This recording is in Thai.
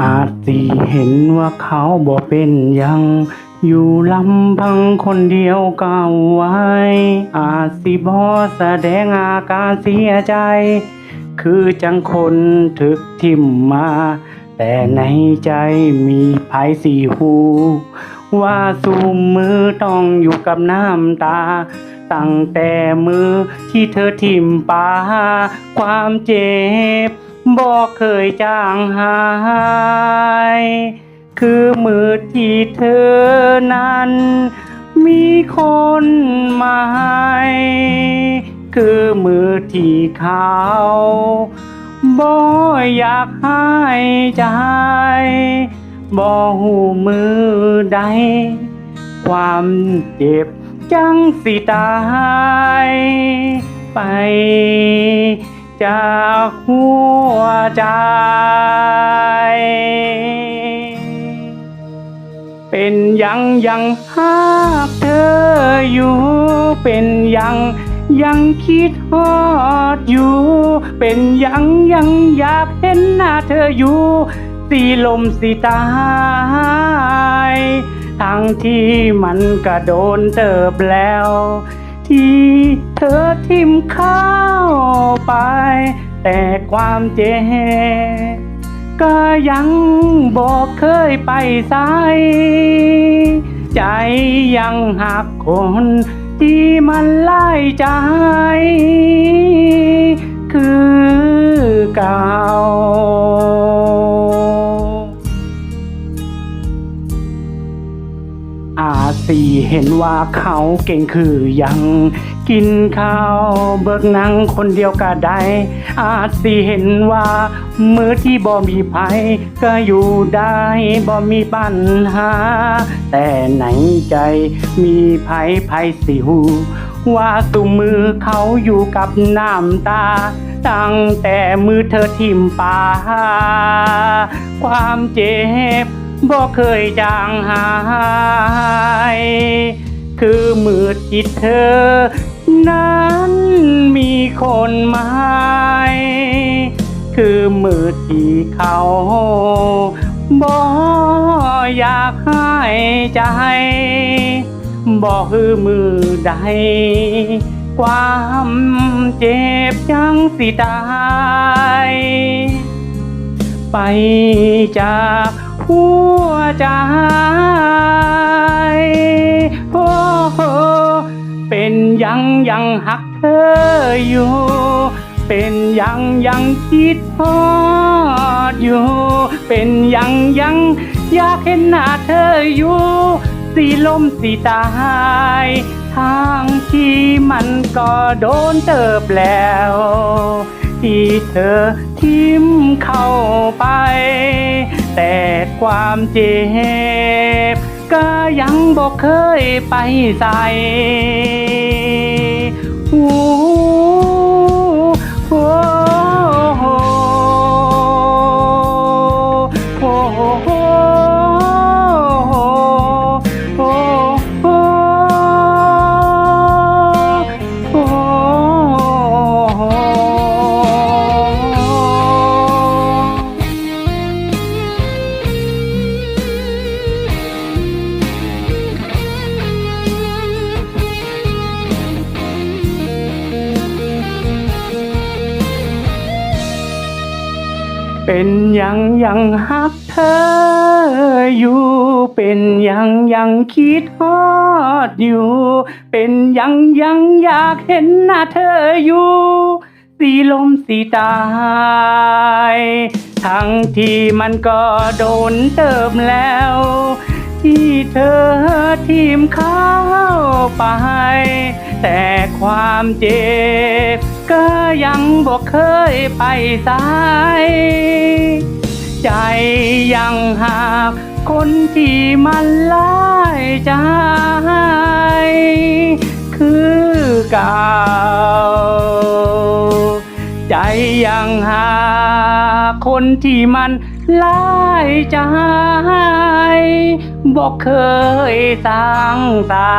อาจสิเห็นว่าเขาบ่เป็นยังอยู่ลำพังคนเดียวก็เอาไว้ อาจสิบ่แสดงอาการเสียใจ คือจังคนถึกทิมมา แต่ในใจมีภายสีหู ว่าสูมมือต้องอยู่กับน้ำตา ตั้งแต่มือที่เธอทิมปา ความเจ็บ บอกเคยจางหาย คือมือที่เธอนั้น มีคนหมายคือมือที่เขาบ่อยากให้ใจบ่หูมือใด ความเจ็บจังสิตายไป จากหัวใจ เป็นยังยังหากเธออยู่ เป็นยังยังคิดฮอดอยู่ เป็นยังยังอยากเห็นหน้าเธออยู่ สีลมสีตายทั้งที่มันก็โดนเติบแล้ว ที่เธอทิมเข้าไป แต่ความเจ็บก็ยังบอกเคยไปสายใจยังหักคนที่มันไล่ใจ คือเก่า อาสีเห็นว่าเขาเก่งคือยังกินข้าวเบิกนังคนเดียวก็ได้ อาสิเห็นว่ามือที่บ่มีภัยก็อยู่ได้บ่มีปัญหา แต่ในใจมีภัยภัยสิหูว่าสุมือเขาอยู่กับน้ำตา ตั้งแต่มือเธอทิ่มปาความเจ็บ บ่เคยจางหาย คือมือที่เธอ นั้นมีคนหมายคือมือที่เขาบ่อยากให้ใจบอกคือมือใด ความเจ็บยังสิตาย ไปจาก หัวใจโอ้โหเป็นยังยังหักเธออยู่ เป็นยังยังคิดทอดอยู่ เป็นยังยังอยากเห็นหน้าเธออยู่สีลมสีตายทางที่มันก็โดนเติบแล้ว ที่เธอทิมเข้าไป แต่ความเจ็บก็ยังบอกเคยไปใส่ เป็นยังยังฮักเธออยู่ เป็นยังยังคิดฮอดอยู่ เป็นยังยังอยากเห็นหน้าเธออยู่ สีลมสีตาย ทั้งที่มันก็โดนเติมแล้ว ที่เธอทีมเข้าไป แต่ความเจ็บ ก็ยังบอกเคยไปสาย ใจยังหากคนที่มันไล่ใจ คือเก่า ใจยังหาคนที่มันไล่ใจบอกเคยสร้างสา